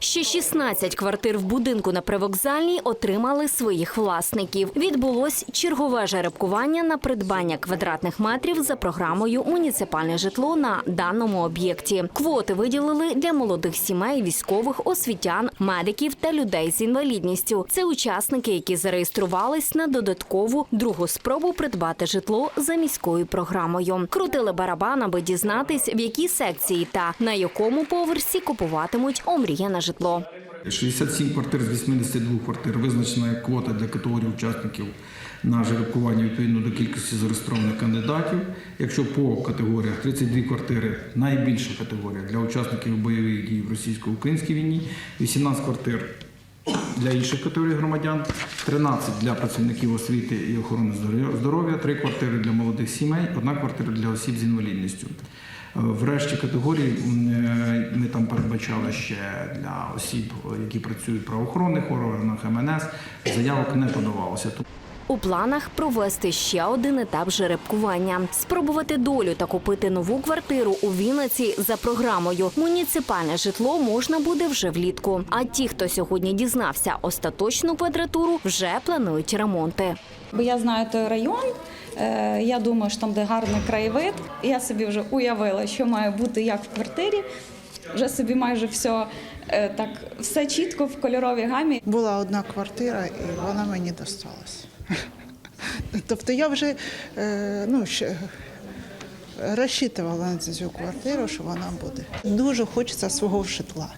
Ще 16 квартир в будинку на привокзальній отримали своїх власників. Відбулось чергове жеребкування на придбання квадратних метрів за програмою Муніципальне житло на даному об'єкті. Квоти виділили для молодих сімей, військових, освітян, медиків та людей з інвалідністю. Це учасники, які зареєструвались на додаткову другу спробу придбати житло за міською програмою. Крутили барабан, аби дізнатись, в якій секції та на якому поверсі купуватимуть омріяне житло. 67 квартир з 82 квартир визначена як квота для категорії учасників на жеребкування відповідно до кількості зареєстрованих кандидатів. Якщо по категоріях 32 квартири найбільша категорія для учасників бойових дій в російсько-українській війні, 18 квартир для інших категорій громадян, 13 для працівників освіти і охорони здоров'я, 3 квартири для молодих сімей, 1 квартира для осіб з інвалідністю. Е, Врешті категорій е, ми там передбачали ще для осіб, які працюють в правоохоронних органах МНС. Заявок не подавалося. У планах провести ще один етап жеребкування, спробувати долю та купити нову квартиру у Вінниці за програмою. Муніципальне житло можна буде вже влітку. А ті, хто сьогодні дізнався остаточну квадратуру, вже планують ремонти. Бо я знаю той район. Е, Я думаю, що там де гарний краєвид. Я собі вже уявила, що має бути як в квартирі. Вже собі майже все е, так, все чітко в кольоровій гамі. Була одна квартира, і вона мені досталась. Тобто я вже е, ну, ще розчитувала на цю квартиру, що вона буде. Дуже хочеться свого житла.